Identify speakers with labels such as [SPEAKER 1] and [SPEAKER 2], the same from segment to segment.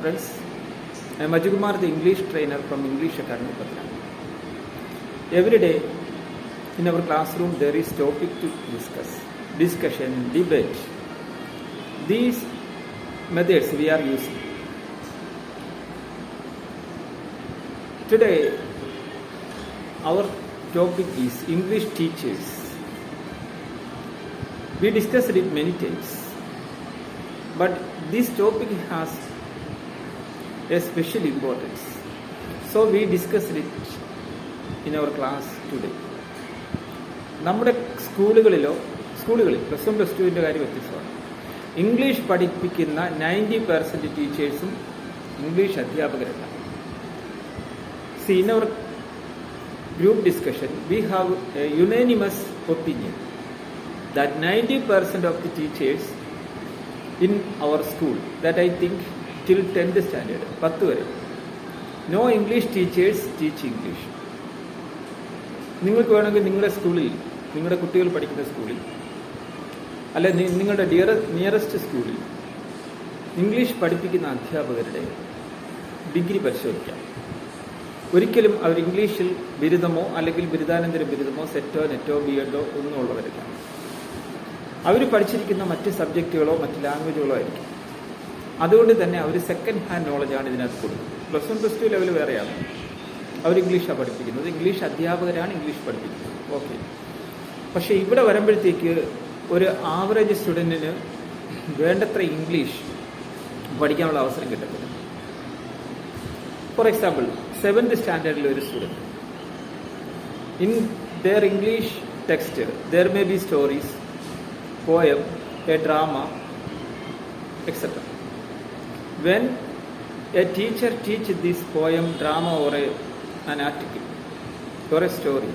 [SPEAKER 1] friends. I am Ajukumar, the English trainer from English Academy Patna. Every day in our classroom there is topic to discuss, discussion, debate. These methods we are using. Today our topic is English teachers. We discussed it many times, but this topic has a special importance. So we discussed it in our class today. നമ്മുടെ സ്കൂളുകളിലോ സ്കൂളുകളിൽ plus one plus ടുവിന്റെ കാര്യം വ്യത്യസ്തമാണ് English പഠിപ്പിക്കുന്ന ninety percent ടീച്ചേഴ്സും English അധ്യാപകരല്ല see in our group discussion we have a unanimous opinion that 90% of the teachers in our school that I think till 10th standard പത്ത് വരെ. No English teachers teach English നിങ്ങൾക്ക് വേണമെങ്കിൽ നിങ്ങളുടെ സ്കൂളിൽ നിങ്ങളുടെ കുട്ടികൾ പഠിക്കുന്ന സ്കൂളിൽ അല്ലെ നിങ്ങളുടെ ഡിയർ നിയറസ്റ്റ് സ്കൂളിൽ ഇംഗ്ലീഷ് പഠിപ്പിക്കുന്ന അധ്യാപകരുടെ ഡിഗ്രി പരിശോധിക്കാം. ഒരിക്കലും അവർ ഇംഗ്ലീഷിൽ ബിരുദമോ അല്ലെങ്കിൽ ബിരുദാനന്തര ബിരുദമോ സെറ്റോ നെറ്റോ ബി എഡോ ഒന്നും ഉള്ളവരില്ല. അവർ പഠിച്ചിരിക്കുന്ന മറ്റ് സബ്ജക്റ്റുകളോ മറ്റ് ലാംഗ്വേജുകളോ ആയിരിക്കും. അതുകൊണ്ട് തന്നെ അവർ സെക്കൻഡ് ഹാൻഡ് നോളജാണ് ഇതിനകത്ത് കൊടുക്കുന്നത്. Plus one plus two level വേറെയാണ്. അവർ ഇംഗ്ലീഷാണ് പഠിപ്പിക്കുന്നത്. ഇംഗ്ലീഷ് അധ്യാപകരാണ് ഇംഗ്ലീഷ് പഠിപ്പിക്കുന്നത്. ഓക്കെ പക്ഷേ ഇവിടെ വരുമ്പോഴത്തേക്ക് ഒരു ആവറേജ് സ്റ്റുഡന്റിന് വേണ്ടത്ര ഇംഗ്ലീഷ് പഠിക്കാനുള്ള അവസരം കിട്ടത്തില്ല. ഫോർ എക്സാമ്പിൾ സെവൻത് സ്റ്റാൻഡേർഡിലെ ഒരു student in their English text there may be stories poem a drama etc. When a teacher teach this poem, drama, or a, an article or a story,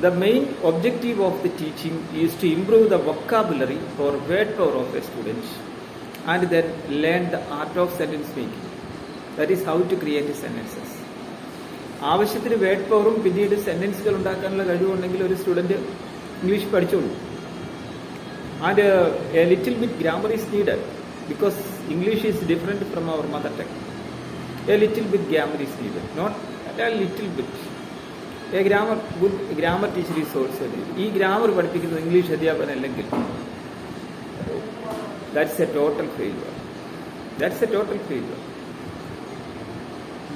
[SPEAKER 1] the main objective of the teaching is to improve the vocabulary or word power of a student and then learn the art of sentence making. That is how to create sentences. ആവശ്യത്തിന് word പവറും പിന്നീട് സെന്റൻസുകൾ ഉണ്ടാക്കാനുള്ള കഴിവുണ്ടെങ്കിൽ ഒരു student English പഠിച്ചോളൂ and a little bit grammar is needed because English is different from our mother tongue. A little bit grammar is needed, not a little bit. Grammar good grammar teacher is also needed. ഈ grammar പഠിപ്പിക്കുന്നത് English അധ്യാപകൻ അല്ലെങ്കിൽ that's a total failure that's a total failure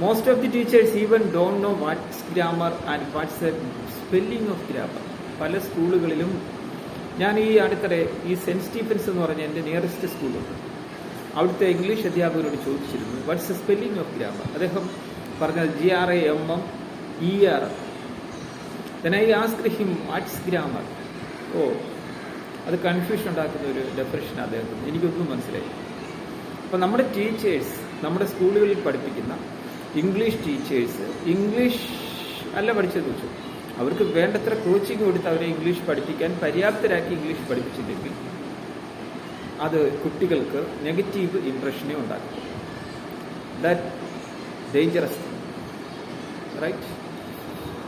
[SPEAKER 1] most of the teachers even don't know what's grammar and what's a spelling of grammar പല സ്കൂളുകളിലും ഞാൻ ഈ അടുത്തിടെ ഈ സെന്റ് സ്റ്റീഫൻസ് എന്ന് പറഞ്ഞ എന്റെ നിയറസ്റ്റ് സ്കൂളുണ്ട് അവിടുത്തെ ഇംഗ്ലീഷ് അധ്യാപകരോട് ചോദിച്ചിരുന്നു what's a spelling of grammar അദ്ദേഹം പറഞ്ഞത് G R A M M E R then I ask what's grammar ഓ അത് കൺഫ്യൂഷൻ ഉണ്ടാക്കുന്ന ഒരു ഡെഫറേഷൻ അദ്ദേഹത്തിന്. എനിക്കൊന്നും മനസ്സിലായി. അപ്പോൾ നമ്മുടെ ടീച്ചേഴ്സ് നമ്മുടെ സ്കൂളുകളിൽ പഠിപ്പിക്കുന്ന ഇംഗ്ലീഷ് ടീച്ചേഴ്സ് ഇംഗ്ലീഷ് അല്ല പഠിച്ചത് വെച്ചു അവർക്ക് വേണ്ടത്ര കോച്ചിങ് കൊടുത്ത് അവരെ ഇംഗ്ലീഷ് പഠിപ്പിക്കാൻ പര്യാപ്തരാക്കി ഇംഗ്ലീഷ് പഠിപ്പിച്ചില്ലെങ്കിൽ അത് കുട്ടികൾക്ക് നെഗറ്റീവ് ഇംപ്രഷനെ ഉണ്ടാക്കും. That dangerous right